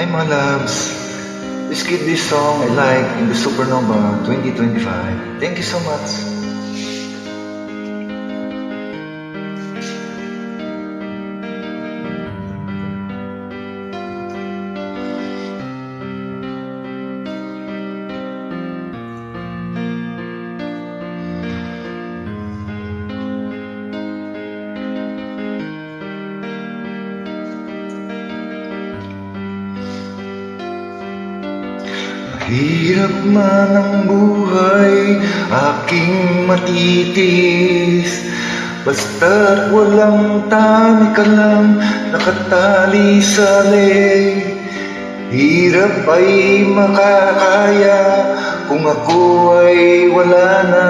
Hi mga loves! Please give this song a like in the Supernova 2025. Thank you so much. Hirap man ang buhay, aking matitis. Basta't walang tani ka lang, nakatali sa leg Hirap ay makakaya, kung ako ay wala na.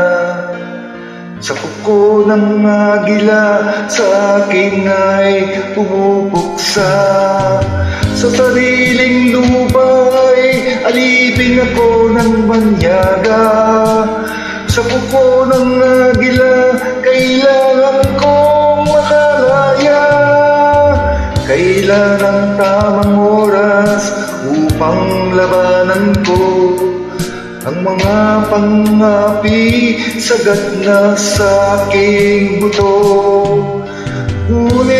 Sa kuko ng agila, sa akin ay pumupuksa Sa sariling lupa'y alipin ako ng banyaga Sa kuko ng agila, kailangan kong makalaya. Kailan ang tamang oras upang labanan ko ang mga pangapi sagad na sa aking buto. Ngunit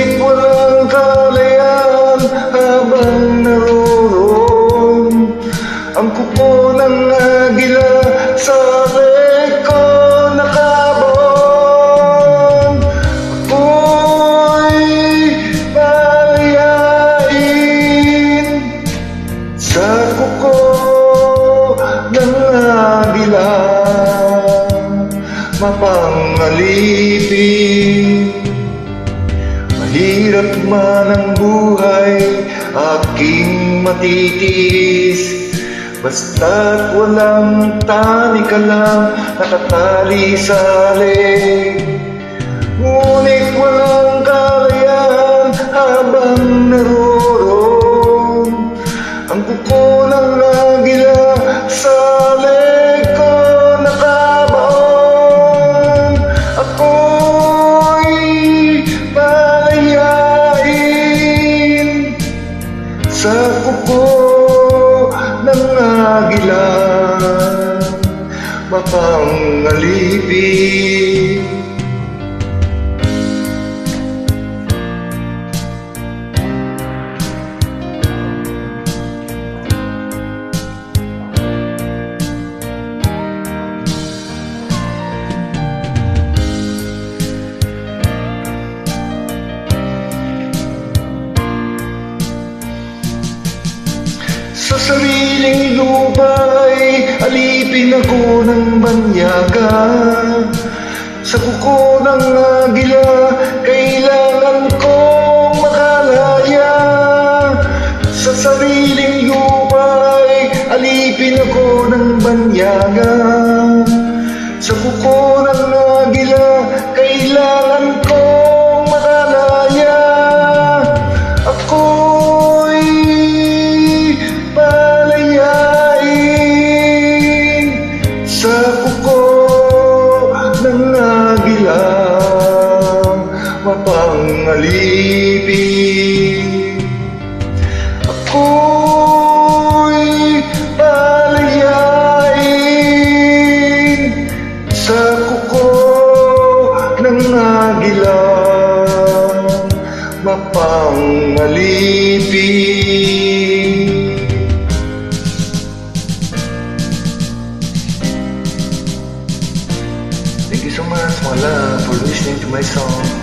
mapangalipin Mahirap man ang buhay aking matitis Basta't walang tani ka lang nakatali sa leg Ngunit walang kalayaan habang naroon Ang kuko ng agila sa agila mapangalipin sariling lupa'y alipin ako ng banyaga. Sa kuko ng agila, kailangan kong makalaya. Sa sariling lupa'y alipin ako ng banyaga. Sa kuko mapangalipin Ako'y palayain sa kuko ng agila mapangalipin Thank you so much, my love, for listening to my song.